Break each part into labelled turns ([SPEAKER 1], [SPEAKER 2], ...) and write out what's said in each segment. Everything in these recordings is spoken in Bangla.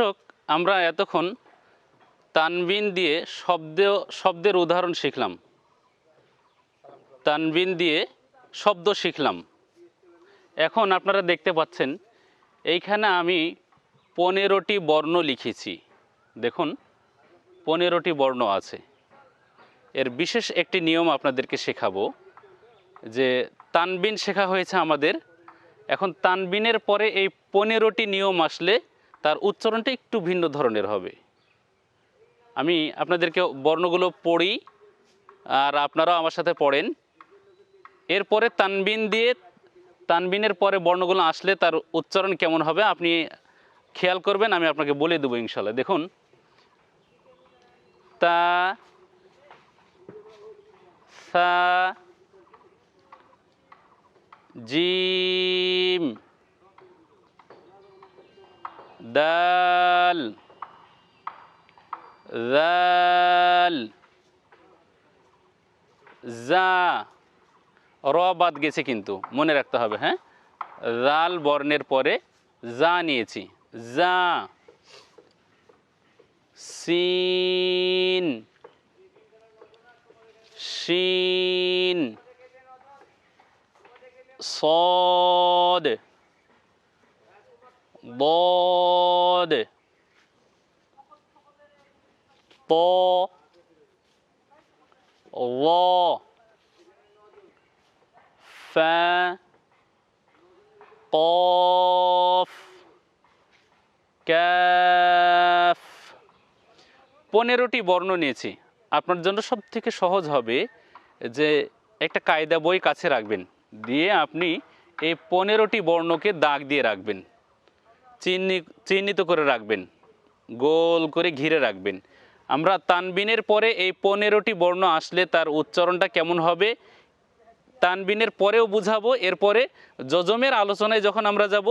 [SPEAKER 1] দর্শক, আমরা এতক্ষণ তানবিন দিয়ে শব্দ শব্দের উদাহরণ শিখলাম। তানবিন দিয়ে শব্দ শিখলাম। এখন আপনারা দেখতে পাচ্ছেন, এইখানে আমি পনেরোটি বর্ণ লিখেছি। দেখুন, পনেরোটি বর্ণ আছে। এর বিশেষ একটি নিয়ম আপনাদেরকে শেখাবো, যে তানবিন শেখা হয়েছে আমাদের। এখন তানবিনের পরে এই পনেরোটি নিয়ম আসলে তার উচ্চারণটা একটু ভিন্ন ধরনের হবে। আমি আপনাদেরকে বর্ণগুলো পড়ি, আর আপনারাও আমার সাথে পড়েন। এরপরে তানবিন দিয়ে, তানবিনের পরে বর্ণগুলো আসলে তার উচ্চারণ কেমন হবে, আপনি খেয়াল করবেন, আমি আপনাকে বলে দেবো ইনশাল্লাহ দেখুন। তা, সা, জিম। দাল জাল জা র বাদ গেছে কিন্তু মনে রাখতে হবে হ্যাঁ জাল বর্ণের পরে যা নিয়েছি যা সিন শিন صاد ضاد ط ظا فا قاف কাফ পনেরোটি বর্ণ নিয়েছি আপনার জন্য সব থেকে সহজ হবে যে একটা কায়দা বই কাছে রাখবেন দিয়ে আপনি এই পনেরোটি বর্ণকে দাগ দিয়ে রাখবেন চিহ্নি, চিহ্নিত করে রাখবেন, গোল করে ঘিরে রাখবেন। আমরা তানবিনের পরে এই পনেরোটি বর্ণ আসলে তার উচ্চারণটা কেমন হবে, তানবিনের পরেও বুঝাবো, এরপরে যজমের আলোচনায় যখন আমরা যাব,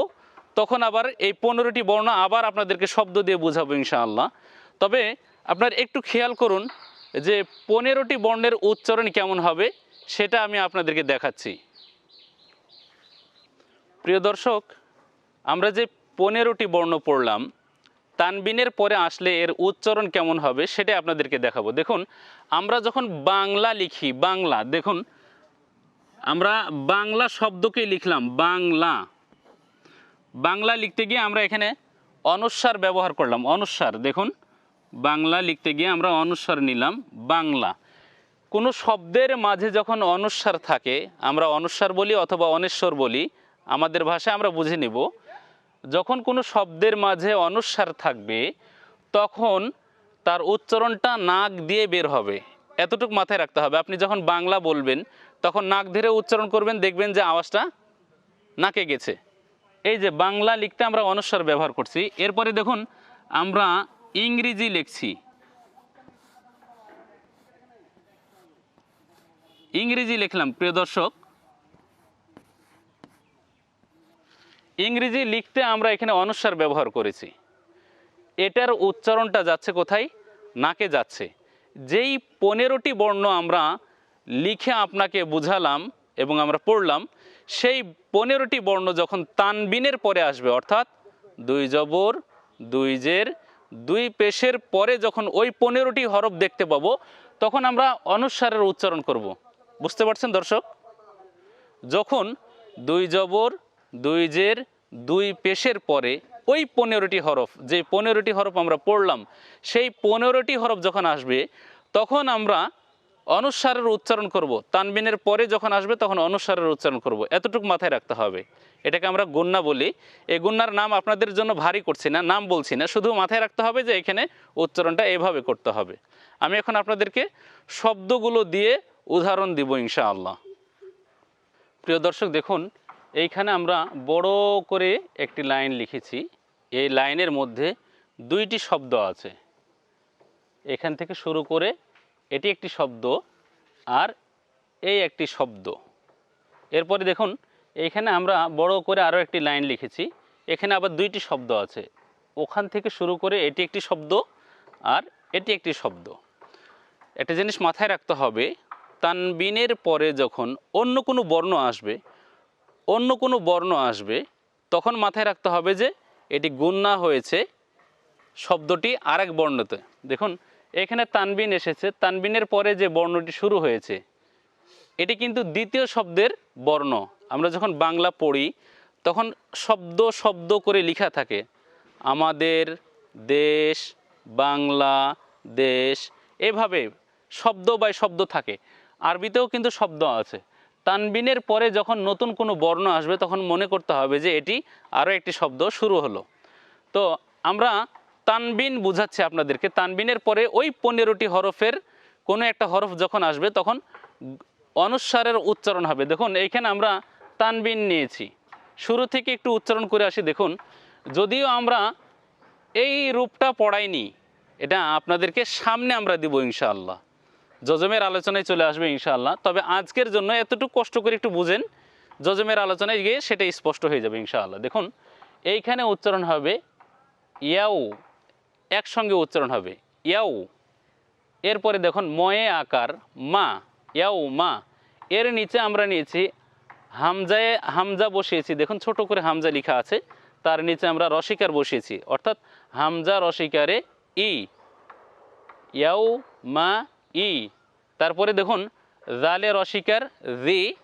[SPEAKER 1] তখন আবার এই পনেরোটি বর্ণ আবার আপনাদেরকে শব্দ দিয়ে বুঝাবো ইনশাআল্লাহ। তবে আপনার একটু খেয়াল করুন যে পনেরোটি বর্ণের উচ্চারণ কেমন হবে, সেটা আমি আপনাদেরকে দেখাচ্ছি। প্রিয় দর্শক, আমরা যে পনেরোটি বর্ণ পড়লাম। তানবিনের পরে আসলে এর উচ্চারণ কেমন হবে সেটা আপনাদেরকে দেখাবো। দেখুন, আমরা যখন বাংলা লিখি, বাংলা, দেখুন, আমরা বাংলা শব্দকে লিখলাম, বাংলা। বাংলা লিখতে গিয়ে আমরা এখানে অনুস্বার ব্যবহার করলাম, অনুস্বার। দেখুন, বাংলা লিখতে গিয়ে আমরা অনুস্বার নিলাম, বাংলা। কোনো শব্দের মাঝে যখন অনুস্বার থাকে, আমরা অনুস্বার বলি অথবা অনেশ্বর বলি, আমাদের ভাষায় আমরা বুঝে নেব। যখন কোনো শব্দের মাঝে অনুস্বার থাকবে, তখন তার উচ্চারণটা নাক দিয়ে বের হবে। এতটুকু মাথায় রাখতে হবে। আপনি যখন বাংলা বলবেন, তখন নাক ধরে উচ্চারণ করবেন, দেখবেন যে আওয়াজটা নাকে গেছে। এই যে বাংলা লিখতে আমরা অনুস্বার ব্যবহার করছি। এরপরে দেখুন, আমরা ইংরেজি লিখছি। ইংরেজি লিখলাম, প্রিয় দর্শক। ইংরেজি লিখতে আমরা এখানে অনুস্বার ব্যবহার করেছি। এটার উচ্চারণটা যাচ্ছে কোথায়? নাকে যাচ্ছে। যেই পনেরোটি বর্ণ আমরা লিখে আপনাকে বুঝালাম এবং আমরা পড়লাম, সেই পনেরোটি বর্ণ যখন তানবিনের পরে আসবে, অর্থাৎ দুই জবর, দুই জের, দুই পেশের পরে যখন ওই পনেরোটি হরফ দেখতে পাবো, তখন আমরা অনুস্বারের উচ্চারণ করব। বুঝতে পারছেন দর্শক? যখন দুই জবর দুই জের, দুই পেশের পরে ওই পনেরোটি হরফ, যে পনেরোটি হরফ আমরা পড়লাম, সেই পনেরোটি হরফ যখন আসবে, তখন আমরা অনুস্বারের উচ্চারণ করব। তানবিনের পরে যখন আসবে, তখন অনুস্বারের উচ্চারণ করব। এতটুকু মাথায় রাখতে হবে। এটাকে আমরা গুন্না বলি। এই গুন্নার নাম আপনাদের জন্য ভারী করছি না, নাম বলছি না, শুধু মাথায় রাখতে হবে যে এখানে উচ্চারণটা এভাবে করতে হবে। আমি এখন আপনাদেরকে শব্দগুলো দিয়ে উদাহরণ দিব ইনশাআল্লাহ। প্রিয় দর্শক, দেখুন এইখানে আমরা বড় করে একটি লাইন লিখেছি। এই লাইনের মধ্যে দুইটি শব্দ আছে। এখান থেকে শুরু করে এটি একটি শব্দ আর এই একটি শব্দ। এরপরে দেখুন, এইখানে আমরা বড় করে আরও একটি লাইন লিখেছি। এখানে আবার দুইটি শব্দ আছে। ওখান থেকে শুরু করে এটি একটি শব্দ আর এটি একটি শব্দ। একটা জিনিস মাথায় রাখতে হবে, তানবিনের পরে যখন অন্য কোনো বর্ণ আসবে অন্য কোনো বর্ণ আসবে, তখন মাথায় রাখতে হবে যে এটি গুন্না হয়েছে শব্দটি আরেক বর্ণতে। দেখুন, এখানে তানবিন এসেছে। তানবিনের পরে যে বর্ণটি শুরু হয়েছে, এটি কিন্তু দ্বিতীয় শব্দের বর্ণ। আমরা যখন বাংলা পড়ি, তখন শব্দ শব্দ করে লেখা থাকে, আমাদের দেশ, বাংলা দেশ, এভাবে শব্দ বাই শব্দ থাকে। আরবিতেও কিন্তু শব্দ আছে। তানবিনের পরে যখন নতুন কোনো বর্ণ আসবে, তখন মনে করতে হবে যে এটি আরও একটি শব্দ শুরু হলো। তো আমরা তানবিন বুঝাচ্ছি আপনাদেরকে। তানবিনের পরে ওই পনেরোটি হরফের কোনো একটা হরফ যখন আসবে, তখন অনুস্বারের উচ্চারণ হবে। দেখুন, এইখানে আমরা তানবিন নিয়েছি। শুরু থেকে একটু উচ্চারণ করে আসি। দেখুন, যদিও আমরা এই রূপটা পড়াইনি, এটা আপনাদেরকে সামনে আমরা দিব ইনশাআল্লাহ। যজমের আলোচনায় চলে আসবে ইনশাআল্লাহ। তবে আজকের জন্য এতটুকু কষ্ট করে একটু বুঝেন, জজমের আলোচনায় গিয়ে সেটা স্পষ্ট হয়ে যাবে ইনশাআল্লাহ। দেখুন, এইখানে উচ্চারণ হবে ইয়াউ, একসঙ্গে উচ্চারণ হবে ইয়াউ। এরপরে দেখুন, ময়ে আকার, মা, ইয়াউ, মা। এর নিচে আমরা নিয়েছি হামজায়, হামজা বসিয়েছি। দেখুন, ছোট করে হামজা লেখা আছে, তার নিচে আমরা রসিকার বসিয়েছি। অর্থাৎ হামজা রসিকারে ই, ইয়াউ, মা ই। তারপরে দেখুন, জালে রসিকার জি,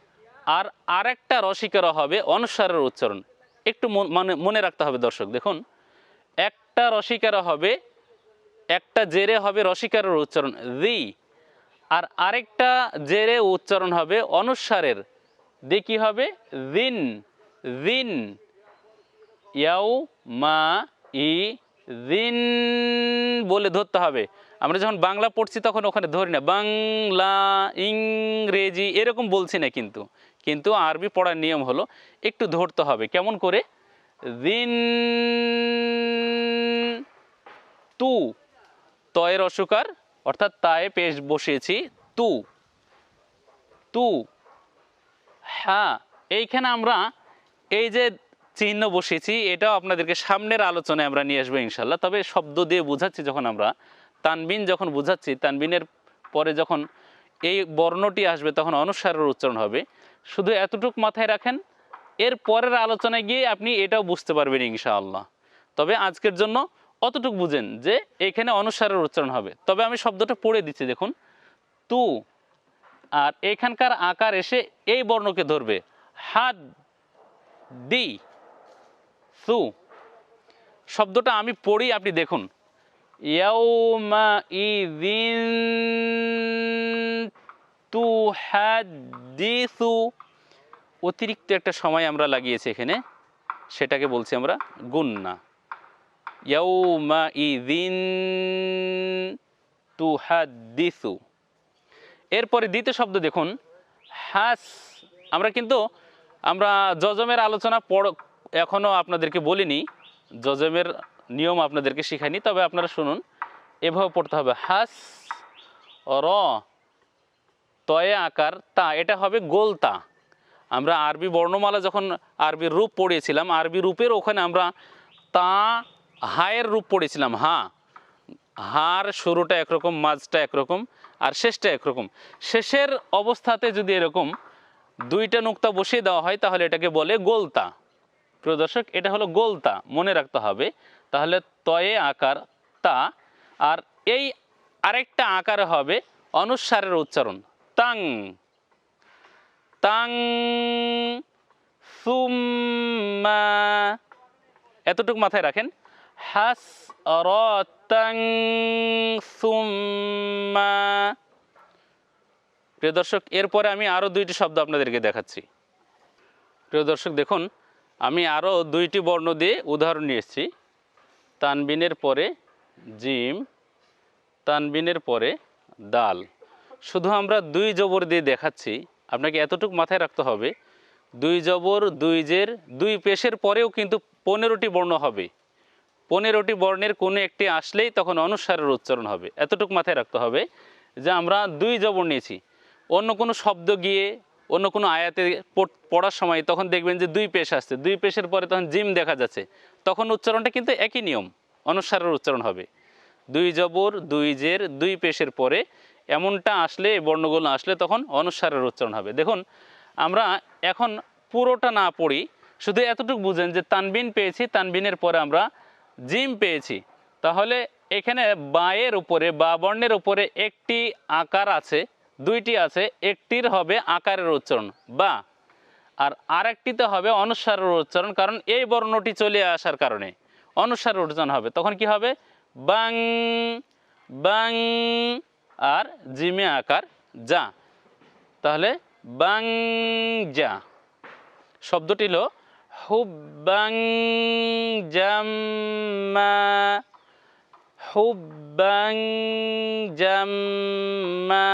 [SPEAKER 1] আর আরেকটা রসিকারও হবে অনুসারের উচ্চারণ। একটু মন- মানে রাখতে হবে দর্শক, দেখুন, একটা রসিকারও হবে, একটা জেরে হবে রসিকারের উচ্চারণ জি, আর আরেকটা জেরে উচ্চারণ হবে অনুসারের। দিয়ে কি হবে? জিন জিন। ইয়াউ মা ই জিন বলে ধরতে হবে। আমরা যখন বাংলা পড়ছি তখন ওখানে ধরি না, বাংলা, ইংরেজি এরকম বলছি না কিন্তু। কিন্তু আরবি পড়ার নিয়ম হলো একটু ধরতে হবে। কেমন করে? দিন তু, তয়ের অসুকার, অর্থাৎ তায়ে পেশ বসিয়েছি, তু তু হ্যাঁ এইখানে আমরা এই যে চিহ্ন বসিয়েছি, এটাও আপনাদেরকে সামনের আলোচনায় আমরা নিয়ে আসব ইনশাল্লাহ। তবে শব্দ দিয়ে বোঝাচ্ছি যখন আমরা তানবিন যখন বুঝাচ্ছি, তানবিনের পরে যখন এই বর্ণটি আসবে তখন অনুসারের উচ্চারণ হবে। শুধু এতটুকু মাথায় রাখেন, এর পরের আলোচনায় গিয়ে আপনি এটাও বুঝতে পারবেন ইনশাআল্লাহ। তবে আজকের জন্য অতটুকু বুঝেন যে এখানে অনুসারের উচ্চারণ হবে। তবে আমি শব্দটা পড়ে দিচ্ছি, দেখুন। তু, আর এখানকার আকার এসে এই বর্ণকে ধরবে। হাত দি, সু। শব্দটা আমি পড়ি, আপনি দেখুন। ইয়াউমা ইদিন তু হাদিসু অতিরিক্ত একটা সময় আমরা লাগিয়েছি এখানে। সেটাকে বলছি আমরা গুন্না। ইয়াউমা ইদিন তু হাদিসু এরপরে দ্বিতীয় শব্দ দেখুন, হাস। আমরা কিন্তু, আমরা যজমের আলোচনা পড় এখনও আপনাদেরকে বলিনি। যজমের নিয়ম আপনাদেরকে শিখাইনি, তবে আপনারা শুনুন। এভাবে পড়তে হবে, হাস, র, তয়ে আকার, তা, এটা হবে গোলতা আমরা আরবি বর্ণমালা যখন আরবি রূপ পড়িয়েছিলাম, আরবি রূপের ওখানে আমরা তা, হায়ের রূপ পড়েছিলাম হা। হার শুরুটা একরকম, মাঝটা একরকম, আর শেষটা একরকম। শেষের অবস্থাতে যদি এরকম দুইটা নুক্তা বসিয়ে দেওয়া হয়, তাহলে এটাকে বলে গোলতা প্রিয় দর্শক, এটা হলো গোলতা মনে রাখতে হবে। তাহলে তয়ে আকার, তা। আর এই আরেকটা আকারে হবে অনুসারের উচ্চারণ। তাং। তাং সুম্মা এতটুকু মাথায় রাখেন। হাস রতাং সুম্মা প্রিয় দর্শক, এরপরে আমি আরও দুইটি শব্দ আপনাদেরকে দেখাচ্ছি। প্রিয় দর্শক, দেখুন, আমি আরও দুইটি বর্ণ দিয়ে উদাহরণ নিয়ে এসেছি। তানবিনের পরে জিম, তানবিনের পরে দাল। শুধু আমরা দুই জবর দিয়ে দেখাচ্ছি, আপনাকে এতটুকু মাথায় রাখতে হবে, দুই জবর, দুই জের, দুই পেশের পরেও কিন্তু পনেরোটি বর্ণ হবে। পনেরোটি বর্ণের কোনো একটি আসলেই তখন অনুসারের উচ্চারণ হবে। এতটুকু মাথায় রাখতে হবে যে আমরা দুই জবর নিয়েছি। অন্য কোনো শব্দ গিয়ে অন্য কোনো আয়াতে পড়ার সময় তখন দেখবেন যে দুই পেশ আসছে। দুই পেশের পরে তখন জিম দেখা যাচ্ছে। তখন উচ্চারণটা কিন্তু একই নিয়ম, অনুসারের উচ্চারণ হবে। দুই জবর, দুই জের, দুই পেশের পরে এমনটা আসলে, বর্ণগুলো আসলে তখন অনুসারের উচ্চারণ হবে। দেখুন, আমরা এখন পুরোটা না পড়ি, শুধু এতটুকু বুঝেন যে তানবিন পেয়েছি, তানবিনের পরে আমরা জিম পেয়েছি। তাহলে এখানে বায়ের উপরে বা বর্ণের উপরে একটি আকার আছে দুইটি আছে, একটির হবে আকারের উচ্চারণ, বা, আর আরেকটিতে হবে অনুস্বারের উচ্চারণ, কারণ এই বর্ণটি চলে আসার কারণে অনুস্বারের উচ্চারণ হবে। তখন কি হবে? বাং বাং, আর জিমে আকার, যা। তাহলে বাং, যা। শব্দটি হলো হুব্বাং জাম্মা হুব্বাং জাম্মা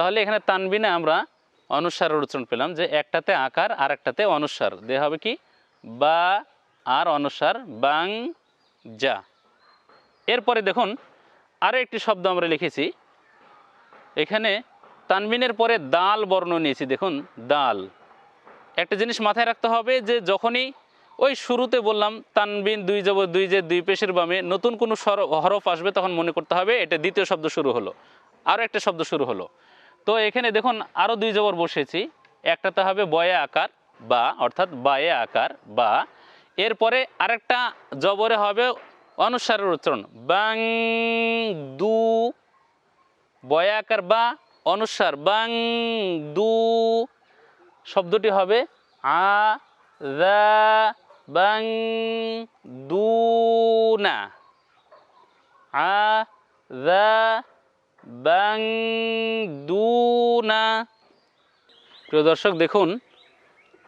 [SPEAKER 1] তাহলে এখানে তানবিনে আমরা অনুস্বারের উচ্চারণ পেলাম যে একটাতে আকার আর একটাতে অনুস্বার দে হবে কি? বা আর অনুস্বার বাং, যা। এরপরে দেখুন আরও একটি শব্দ আমরা লিখেছি। এখানে তানবিনের পরে দাল বর্ণ নিয়েছি, দেখুন, দাল। একটা জিনিস মাথায় রাখতে হবে যে যখনই ওই শুরুতে বললাম তানবিন, দুই যাব দুই যে, দুই পেশের বামে নতুন কোনো স্বর- হরফ আসবে তখন মনে করতে হবে এটা দ্বিতীয় শব্দ শুরু হলো। আরও একটা শব্দ শুরু হলো। তো এখানে দেখুন আরও দুই জবর বসেছি। একটাতে হবে বয়ে আকার বা, অর্থাৎ বায়ে আকার বা। এরপরে আরেকটা জবরে হবে অনুসারের উচ্চারণ। বাং, দু, বয়ে আকার বা, অনুসার। বাং, দু, শব্দটি হবে আ দা বাং দুনা আ দা বাং প্রিয় দর্শক, দেখুন,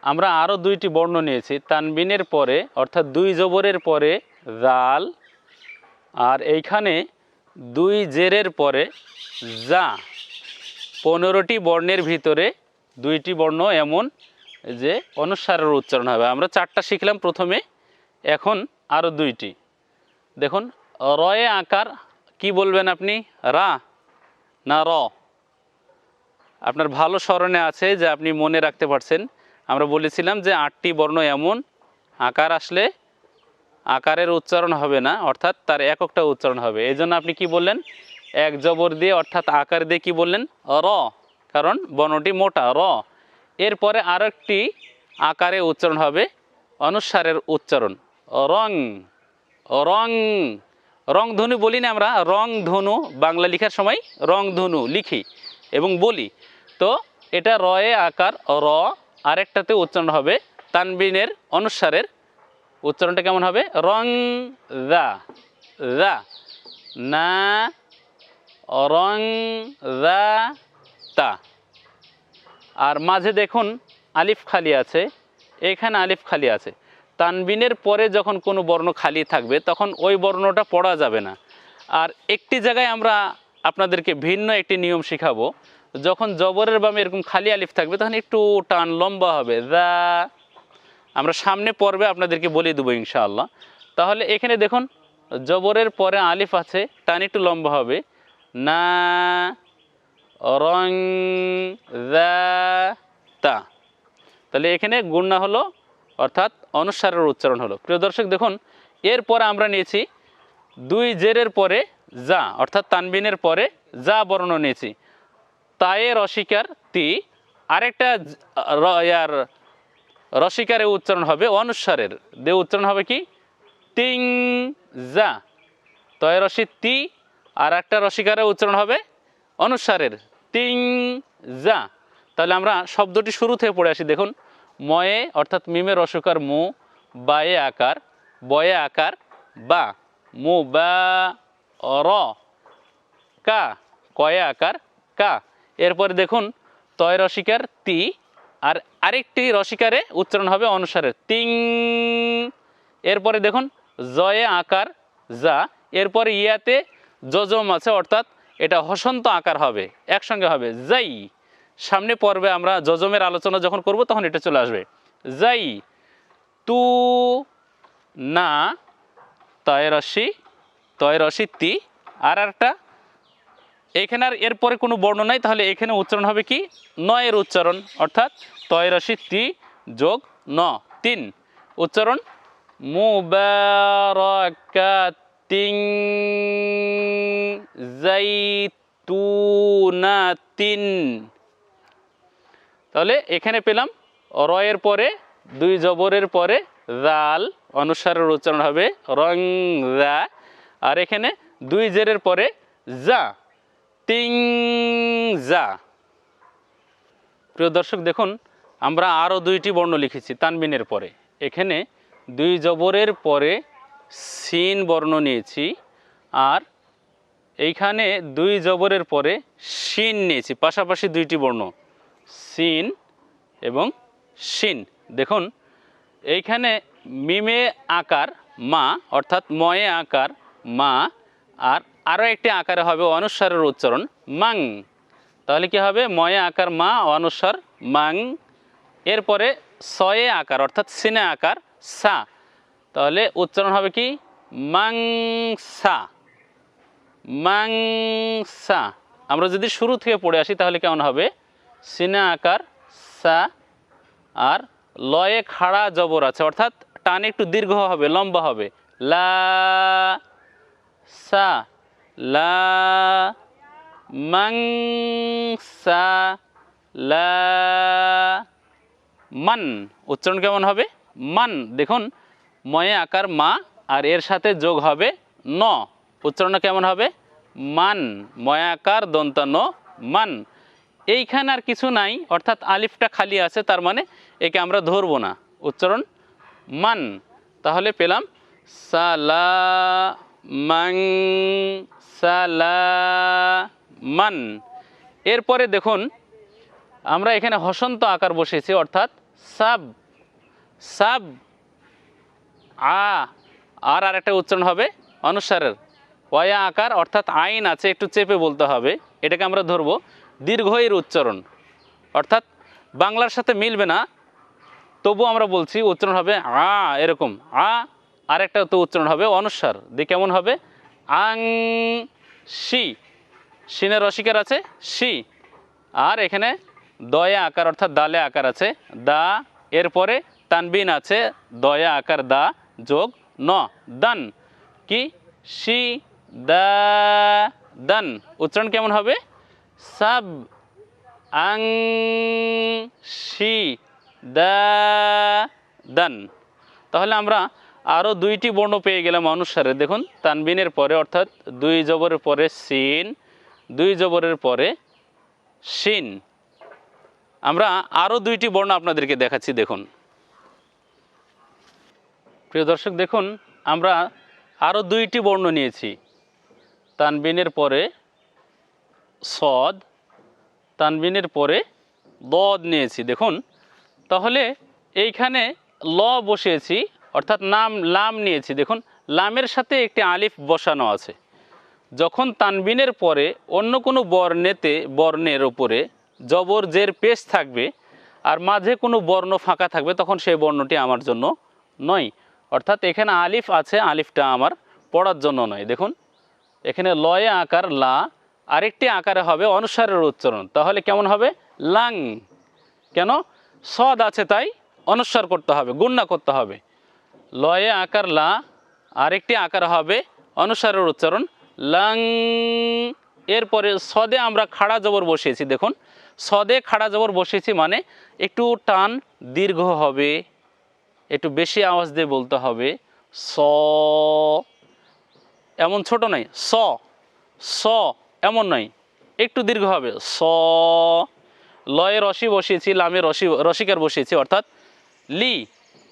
[SPEAKER 1] আমরা আরও দুইটি বর্ণ নিয়েছি, তানবিনের পরে, অর্থাৎ দুই জবরের পরে দাল আর এইখানে দুই জেরের পরে যা পনেরোটি বর্ণের ভিতরে দুইটি বর্ণ এমন যে অনুসারের উচ্চারণ হবে। আমরা চারটা শিখলাম প্রথমে, এখন আরও দুইটি। দেখুন, রয়ে আকার, কি বলবেন আপনি? রা। না র আপনার ভালো স্মরণে আছে যে আপনি মনে রাখতে পারছেন। আমরা বলেছিলাম যে আটটি বর্ণ এমন, আকার আসলে আকারের উচ্চারণ হবে না, অর্থাৎ তার এককটা উচ্চারণ হবে। এই জন্য আপনি কি বললেন? এক জবর দিয়ে, অর্থাৎ আকার দিয়ে কি বললেন? র, কারণ বর্ণটি মোটা, র। এরপরে আরেকটি আকারে উচ্চারণ হবে, অনুসারের উচ্চারণ। রং রং। রং ধনু বলি না আমরা রং ধনু বাংলা লেখার সময় রং ধনু লিখি এবং বলি। তো এটা রয়ে আকার, র, আরেকটাতে উচ্চারণ হবে তানবিনের অনুসারের। উচ্চারণটা কেমন হবে? রং দা দা না, রং দা তা। আর মাঝে দেখুন আলিফ খালি আছে, এখানে আলিফ খালি আছে। তানবিনের পরে যখন কোনো বর্ণ খালি থাকবে, তখন ওই বর্ণটা পড়া যাবে না। আর একটি জায়গায় আমরা আপনাদেরকে ভিন্ন একটি নিয়ম শিখাবো। যখন জবরের বামে এরকম খালি আলিফ থাকবে, তখন একটু টান লম্বা হবে। দা আমরা সামনে পর্বে আপনাদেরকে বলে দেবো ইনশাআল্লাহ। তাহলে এখানে দেখুন, জবরের পরে আলিফ আছে, টান একটু লম্বা হবে। না, রং দা তা। তাহলে এখানে গুণনা হলো অর্থাৎ অনুসারের উচ্চারণ হলো। প্রিয় দর্শক, দেখুন, এরপরে আমরা নিয়েছি দুই জেরের পরে যা, অর্থাৎ তানবিনের পরে যা বর্ণ নিয়েছি। তায়ের অস্বীকার তি, আরেকটা ইয়ার রসিকারে উচ্চারণ হবে অনুসারের। দে উচ্চারণ হবে কি? তিং, যা। তয় রসি তি আর একটা রসিকারে উচ্চারণ হবে অনুসারের। তিং, যা। তাহলে আমরা শব্দটি শুরু থেকে পড়ে আসি, দেখুন। ময়ে, অর্থাৎ মিমের রসকার মু, বায়ে আকার, বয়ে আকার, বা, মু, বা, র, কা, কয়ে আকার, কা। এরপরে দেখুন, তয় রসিকার তি, আর আরেকটি রসিকারে উচ্চারণ হবে অনুসারে, তিং। এরপরে দেখুন, জয়ে আকার, যা। এরপরে ইয়াতে যজম আছে, অর্থাৎ এটা হসন্ত আকার হবে, একসঙ্গে হবে যাই সামনে পর্বে আমরা যজমের আলোচনা যখন করব, তখন এটা চলে আসবে। যাই তু না তয় রসি তয় তি। আর একটা, এখানে আর এরপরে কোনো বর্ণ নাই, তাহলে এখানে উচ্চারণ হবে কি? নয়ের উচ্চারণ, অর্থাৎ তয় রসি তি যোগ ন, তিন। উচ্চারণ, মুবারাকাতিং জাইতুনাতিন তাহলে এখানে পেলাম রয়ের পরে, দুই জবরের পরে রাল অনুসারের উচ্চারণ হবে রং রা। আর এখানে দুই জেরের পরে যা তিং যা প্রিয় দর্শক, দেখুন, আমরা আরও দুইটি বর্ণ লিখেছি তানবিনের পরে। এখানে দুই জবরের পরে সিন বর্ণ নিয়েছি, আর এইখানে দুই জবরের পরে শিন নিয়েছি, পাশাপাশি দুইটি বর্ণ। সিন এবং শিন। দেখুন, এইখানে মিমে আকার মা, অর্থাৎ ময়ে আকার মা, আর আরও একটি আকারে হবে অনুস্বারের উচ্চারণ মাং। তাহলে কি হবে? ময়ে আকার মা অনুস্বার মাং। এরপরে সয়ে আকার, অর্থাৎ সিনে আকার সা। তাহলে উচ্চারণ হবে কি? মাং সা। মাংসা আমরা যদি শুরু থেকে পড়ে আসি, তাহলে কেমন হবে? সিনা আকার, সা, আর লয়ে খাড়া জবর আছে, অর্থাৎ টান একটু দীর্ঘ হবে, লম্বা হবে। লা, সা, লা মাংসা লা, মান। উচ্চারণ কেমন হবে? মান। দেখুন, ময়ে আকার মা, আর এর সাথে যোগ হবে ন। উচ্চারণ কেমন হবে? মান। ময়াকার দন্ত ন। মান। এইখানে আর কিছু নাই, অর্থাৎ আলিফটা খালি আছে, তার মানে একে আমরা ধরবো না। উচ্চারণ, মান। তাহলে পেলাম সালা মাং সালা মান এরপরে দেখুন, আমরা এখানে হসন্ত আকার বসেছি, অর্থাৎ সাব। সাব, আ, আর আর একটা উচ্চারণ হবে অনুসারের। ওয়া আকার, অর্থাৎ আইন আছে, একটু চেপে বলতে হবে। এটাকে আমরা ধরবো দীর্ঘ এর উচ্চারণ। অর্থাৎ বাংলার সাথে মিলবে না তবু আমরা বলছি উচ্চারণ হবে আ, এরকম। আ, আরেকটা তো উচ্চারণ হবে অনুসার। দিয়ে কেমন হবে? আং সি সিনের রসিকার আছে সি আর এখানে দয়া আকার অর্থাৎ দালে আকার আছে। দা, এরপরে তানবিন আছে, দয়া আকার দা যোগ ন, দান। কি? সি দা, দান। উচ্চারণ কেমন হবে? সাব আং দা দান। তাহলে আমরা আরও দুইটি বর্ণ পেয়ে গেলাম অনুসারে। দেখুন, তানবিনের পরে, অর্থাৎ দুই জবরের পরে সিন, দুই জবরের পরে শিন। আমরা আরও দুইটি বর্ণ আপনাদেরকে দেখাচ্ছি, দেখুন। প্রিয় দর্শক, দেখুন, আমরা আরও দুইটি বর্ণ নিয়েছি। তানবিনের পরে সদ তানবিনের পরে দদ নিয়েছি। দেখুন, তাহলে এইখানে ল বসিয়েছি, অর্থাৎ নাম, লাম নিয়েছি। দেখুন, লামের সাথে একটি আলিফ বসানো আছে। যখন তানবিনের পরে অন্য কোনো বর্ণেতে, বর্ণের ওপরে জবর, জের, পেশ থাকবে আর মাঝে কোনো বর্ণ ফাঁকা থাকবে, তখন সেই বর্ণটি আমার জন্য নয়। অর্থাৎ এখানে আলিফ আছে, আলিফটা আমার পড়ার জন্য নয়। দেখুন, এখানে লয়ে আকার লা আরেকটি আকারে হবে অনুসারের উচ্চারণ। তাহলে কেমন হবে? লাং। কেন? সদ আছে তাই অনুস্বার করতে হবে, গুণনা করতে হবে। লয়ে আকার লা, আরেকটি আকার হবে অনুসারের উচ্চারণ, লাং। এরপরে সদে আমরা খাড়া জবর বসিয়েছি, দেখুন। সদে খাড়া জবর বসিয়েছি মানে একটু টান দীর্ঘ হবে, একটু বেশি আওয়াজ দিয়ে বলতে হবে, স। এমন ছোট নয়, স। স এমন নয়, একটু দীর্ঘ হবে। স, লয়ে রসি বসিয়েছি, লামে রসি, রসিকার বসিয়েছি, অর্থাৎ লি।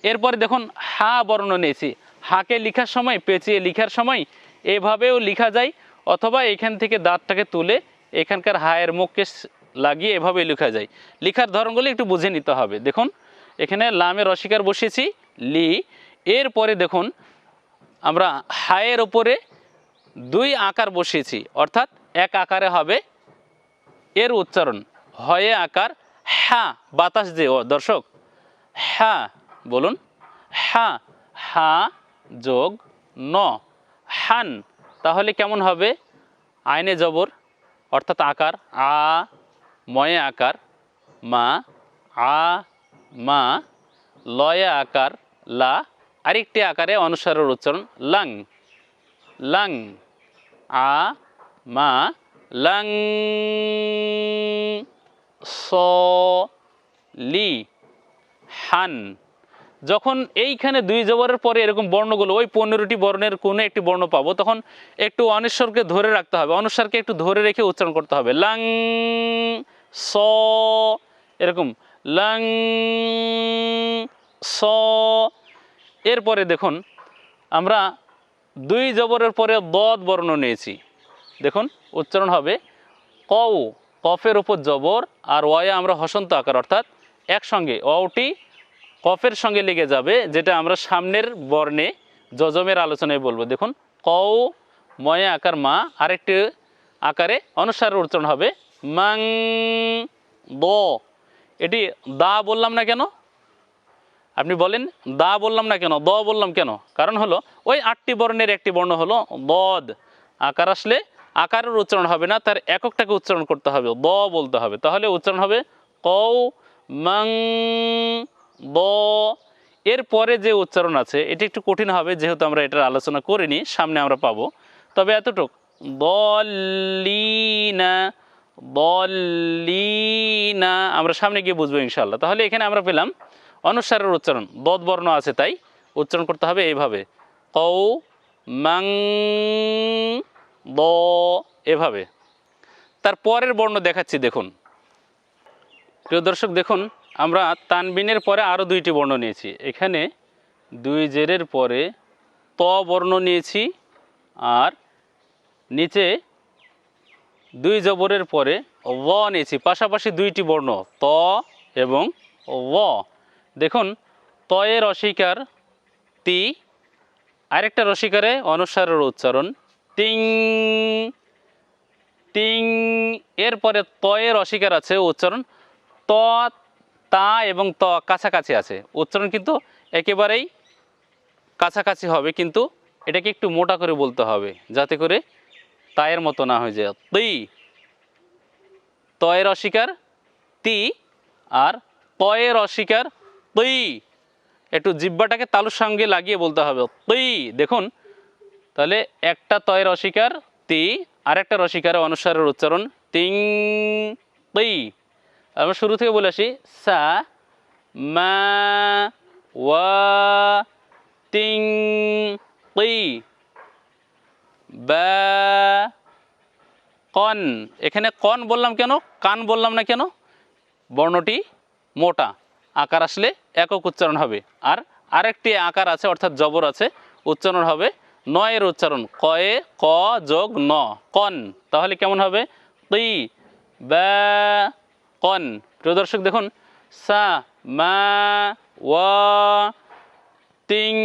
[SPEAKER 1] এরপরে দেখুন, হা বর্ণ নিয়েছি। হাকে লিখার সময়, পেঁচিয়ে লিখার সময়, এভাবেও লিখা যায়, অথবা এখান থেকে দাঁতটাকে তুলে এখানকার হায়ের মুখকে লাগিয়ে এভাবে লেখা যায়। লেখার ধরনগুলি একটু বুঝে নিতে হবে। দেখুন, এখানে লামে রসিকার বসিয়েছি, লি। এরপরে দেখুন, আমরা হায়ের ওপরে দুই আকার বসিয়েছি, অর্থাৎ এক আকারে হবে। এর উচ্চারণ, হয়ে আকার হ্যাঁ বাতাস যে, ও, দর্শক হ্যাঁ বলুন হ্যাঁ হা, যোগ, ন, হান, তাহলে কেমন হবে? আইনে জবর, অর্থাৎ আকার, আ, ময়ে আকার, মা, আ, মা, লয়ে আকার, লা, আরেকটি আকারে অনুসারের উচ্চারণ, লাং লাং, আ মা লাং স লি হান। যখন এইখানে দুই জবরের পরে এরকম বর্ণগুলো, ওই পনেরোটি বর্ণের কোনো একটি বর্ণ পাবো, তখন একটু অনিশ্বরকে ধরে রাখতে হবে অনুস্বারকে একটু ধরে রেখে উচ্চারণ করতে হবে। লাং স, এরকম লাং স। এরপরে দেখুন, আমরা দুই জবরের পরে দদ বর্ণ নিয়েছি। দেখুন, উচ্চারণ হবে কউ, কফের উপর জবর আর ওয়ে আমরা হসন্ত আকার, অর্থাৎ একসঙ্গে। অটি কফের সঙ্গে লেগে যাবে, যেটা আমরা সামনের বর্ণে যজমের আলোচনায় বলব। দেখুন, কউ, ময়া আকার মা, আরেকটি আকারে অনুসারের উচ্চারণ হবে মাং দ এটি দা বললাম না কেন? আপনি বলেন, দা বললাম না কেন? দ বললাম কেন? কারণ হলো, ওই আটটি বর্ণের একটি বর্ণ হলো দদ। আকার আসলে আকারের উচ্চারণ হবে না, তার এককটাকে উচ্চারণ করতে হবে, দ বলতে হবে। তাহলে উচ্চারণ হবে কৌ মাং দ এর পরে যে উচ্চারণ আছে, এটি একটু কঠিন হবে, যেহেতু আমরা এটার আলোচনা করিনি, সামনে আমরা পাবো। তবে এতটুক দলিনা দলিনা আমরা সামনে গিয়ে বুঝব ইনশাল্লাহ তাহলে এখানে আমরা পেলাম অনুসারের উচ্চারণ, দদ বর্ণ আছে তাই উচ্চারণ করতে হবে এইভাবে কৌ মাং দ এভাবে। তার পরের বর্ণ দেখাচ্ছি, দেখুন। প্রিয় দর্শক, দেখুন, আমরা তানবিনের পরে আরও দুইটি বর্ণ নিয়েছি। এখানে দুই জেরের পরে ত বর্ণ নিয়েছি আর নিচে দুই জবরের পরে ও নিয়েছি। পাশাপাশি দুইটি বর্ণ, ত এবং ও। দেখুন, তয়ের অস্বীকার তি, আরেকটা রসিকারে অনুসারের উচ্চারণ তিং তিং এরপরে তয়ের অস্বীকার আছে, উচ্চারণ ত, তা এবং ত কাছাকাছি আছে। উচ্চারণ কিন্তু একেবারেই কাছাকাছি হবে, কিন্তু এটাকে একটু মোটা করে বলতে হবে, যাতে করে তায়ের মতো না হয়ে যায়। তুই তয়ের অস্বীকার তি আর তয়ের অস্বীকার তুই একটু জিব্বাটাকে তালুর সঙ্গে লাগিয়ে বলতে হবে। তুই দেখুন তাহলে একটা তয়ের অস্বীকার, তি আর একটা রসিকারের অনুসারের উচ্চারণ, তিং তুই আমরা শুরু থেকে বলে আসি, সা, মা, ওয়া, তিং তুই বা, কন। এখানে কন বললাম কেন? কান বললাম না কেন? বর্ণটি মোটা। আকার আসলে একক উচ্চারণ হবে। আর আরেকটি আকার আছে, অর্থাৎ জবর আছে, উচ্চারণ হবে নয়ের উচ্চারণ কয়ে, ক, যোগ, ন, কন। তাহলে কেমন হবে? তুই ব্যা কন। প্রিয় দর্শক, দেখুন। সা, মা ওয়া তিং।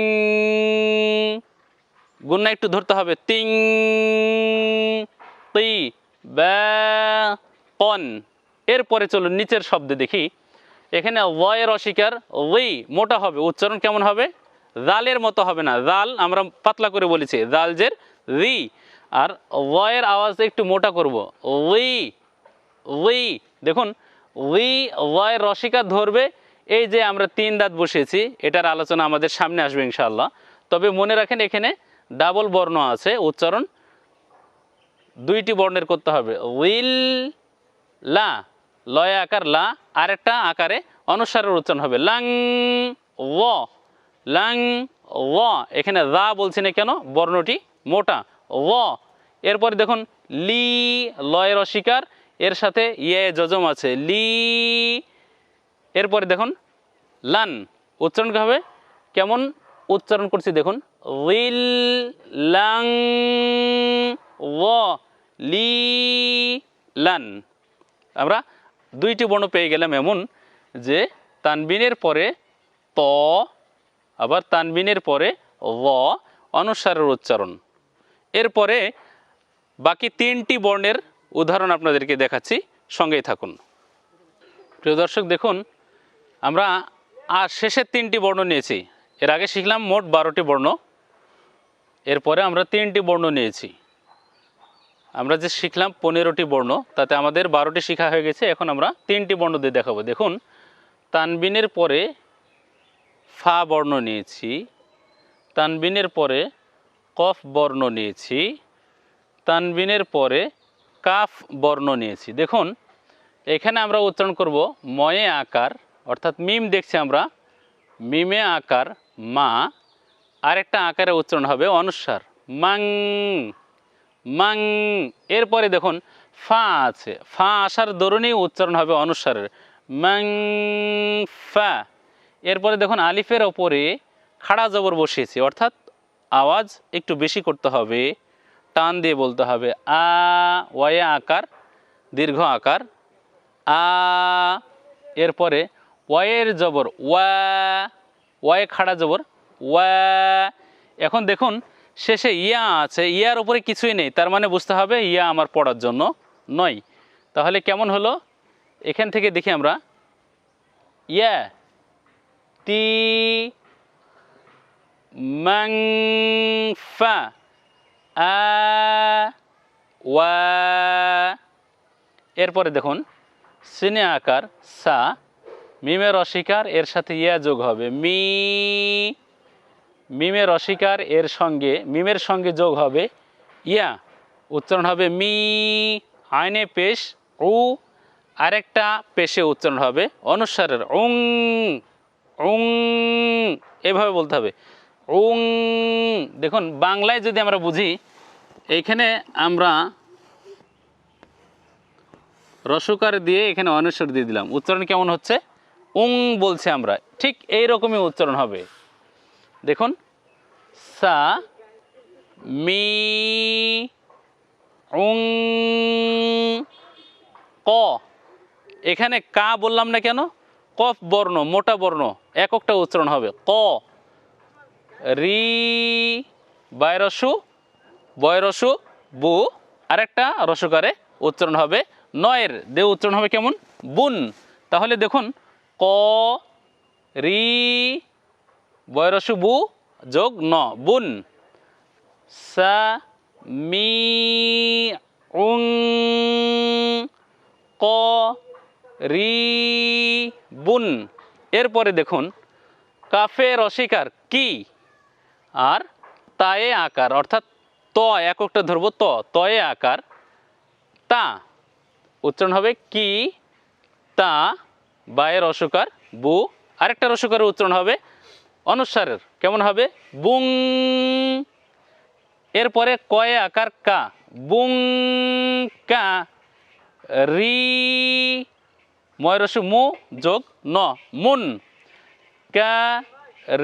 [SPEAKER 1] গুন্না একটু ধরতে হবে। তিং তুই ব্যা কন। এরপরে চলুন নিচের শব্দে দেখি। এখানে ওয়ের অস্বীকার ওই মোটা হবে। উচ্চারণ কেমন হবে? জালের মতো হবে না। জাল আমরা পাতলা করে বলেছি। জালজের রি আর ওয়ের আওয়াজ একটু মোটা করব। ওই ওই দেখুন ওই ওয়ের রসিকা ধরবে। এই যে আমরা তিন দাঁত বসিয়েছি, এটার আলোচনা আমাদের সামনে আসবে ইনশাল্লাহ তবে মনে রাখেন, এখানে ডাবল বর্ণ আছে, উচ্চারণ। দুইটি বর্ণের করতে হবে। উইল, লা। লয় আকার লা। আরেকটা আকারে অনুসারের উচ্চারণ হবে। লাং, ও। লাং ও। এখানে রা বলছি না কেন? বর্ণটি মোটা। ও। এরপরে দেখুন, লি লয়ের অস্বীকার, এর সাথে ইয়ে যজম আছে। লি, এরপরে দেখুন, লান, উচ্চারণ হবে? কেমন উচ্চারণ করছি দেখুন উইল লাং ও, লি লান। আমরা দুইটি বর্ণ পেয়ে গেলাম এমন যে, তানবিনের পরে ত আবার তানবিনের পরে ও অনুসারের উচ্চারণ। এরপরে বাকি তিনটি বর্ণের উদাহরণ আপনাদেরকে দেখাচ্ছি, সঙ্গেই থাকুন। প্রিয় দর্শক, দেখুন, আমরা আর শেষের তিনটি বর্ণ নিয়েছি। এর আগে শিখলাম মোট বারোটি বর্ণ। এরপরে আমরা তিনটি বর্ণ নিয়েছি। আমরা যে শিখলাম পনেরোটি বর্ণ, তাতে আমাদের বারোটি শিখা হয়ে গেছে। এখন আমরা তিনটি বর্ণ দিয়ে দেখাবো। দেখুন, তানবিনের পরে ফা বর্ণ নিয়েছি, তানবিনের পরে কফ বর্ণ নিয়েছি, তানবিনের পরে কাফ বর্ণ নিয়েছি। দেখুন, এখানে আমরা উচ্চারণ করব ময়ে আকার, অর্থাৎ মিম দেখছি আমরা, মিমে আকার মা, আরেকটা আকারে উচ্চারণ হবে অনুস্বার মাং মাং। এরপরে দেখুন, ফা আছে, ফা আসার দরুনই উচ্চারণ হবে অনুস্বারের মাং, ফা। এরপরে দেখুন আলিফের ওপরে খাড়া জবর বসিয়েছি, অর্থাৎ আওয়াজ একটু বেশি করতে হবে, টান দিয়ে বলতে হবে, আ ওয়ে আকার, দীর্ঘ আকার, আ, এরপরে ওয়ের জবর, ওয়া ওয়ে খাড়া জবর, ওয়া, এখন দেখুন শেষে ইয়া আছে, ইয়ার উপরে কিছুই নেই, তার মানে বুঝতে হবে ইয়া আমার পড়ার জন্য নয়। তাহলে কেমন হলো? এখান থেকে দেখি আমরা, ইয়া তি মাং ফা আ ওয়া এরপরে দেখুন, সিনে আকার সা, মিমের অস্বীকার এর সাথে ইয়া যোগ হবে, মি, মিমের অস্বীকার এর সঙ্গে, মিমের সঙ্গে যোগ হবে ইয়া, উচ্চারণ হবে মি, আইনে পেশ, উ, আরেকটা পেশে উচ্চারণ হবে, অনুসারের উং উং, এভাবে বলতে হবে। উং, দেখুন, বাংলায় যদি আমরা বুঝি এইখানে আমরা রসকার দিয়ে এখানে অনুস্বর দিয়ে দিলাম। উচ্চারণ কেমন হচ্ছে? উং বলছে আমরা। ঠিক এই রকমই উচ্চারণ হবে। দেখুন, সা, মি, উং, ক। এখানে কা বললাম না কেন? কফ বর্ণ, মোটা বর্ণ, এককটা উচ্চারণ হবে ক। রি বায়রসু বয়রসু, বু, আরেকটা রসকারে উচ্চারণ হবে নয়ের। দে উচ্চারণ হবে কেমন? বুন। তাহলে দেখুন, ক, রি, বয়রসু, বু, যোগ ন, বুন। সা, মি, উং, ক, রি বুন। এরপরে দেখুন, কাফের অস্বীকার কি? আর তায়ে আকার, অর্থাৎ ত এককটা ধরবো ত, তয়ে আকার, তা। উচ্চারণ হবে কি, তা, বায়ের অসুকার বু। আরেকটা রসুকারের উচ্চারণ হবে অনুসারের। কেমন হবে? বুং। এরপরে কয়ে আকার কা, বুং কা, রি ময়রসু মু যোগ ন, মুন। কা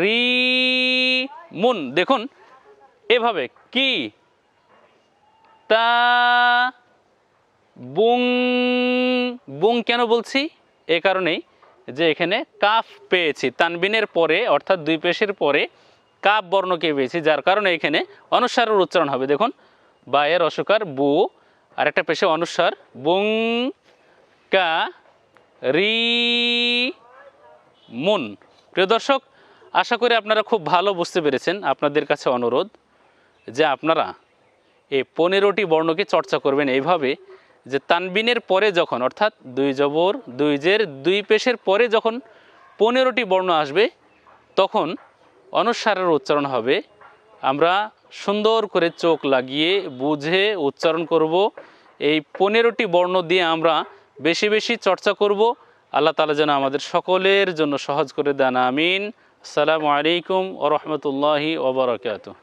[SPEAKER 1] রি মুন। দেখুন এভাবে কি? তা, বুং বুং কেন বলছি? এ কারণেই যে এখানে কাফ পেয়েছি। তানবিনের পরে, অর্থাৎ দুই পেশের পরে কাপ বর্ণকে পেয়েছি, যার কারণে এখানে অনুসারের উচ্চারণ হবে। দেখুন বা এর অসুকার বু আর একটা পেশে অনুসার, বুং, কা রি মুন। প্রিয় দর্শক, আশা করি আপনারা খুব ভালো বুঝতে পেরেছেন আপনাদের কাছে অনুরোধ যে আপনারা এই পনেরোটি বর্ণকে চর্চা করবেন এইভাবে যে তানবিনের পরে যখন, অর্থাৎ দুই জবর, দুই জের, দুই পেশের পরে যখন পনেরোটি বর্ণ আসবে, তখন অনুসারের উচ্চারণ হবে, আমরা সুন্দর করে চোখ লাগিয়ে বুঝে উচ্চারণ করব। এই পনেরোটি বর্ণ দিয়ে আমরা বেশি বেশি চর্চা করব। আল্লাহ তালা যেন আমাদের সকলের জন্য সহজ করে দেন, আমিন। আসসালামু আলাইকুম ও রহমতুল্লাহি ওবরাকাতুহ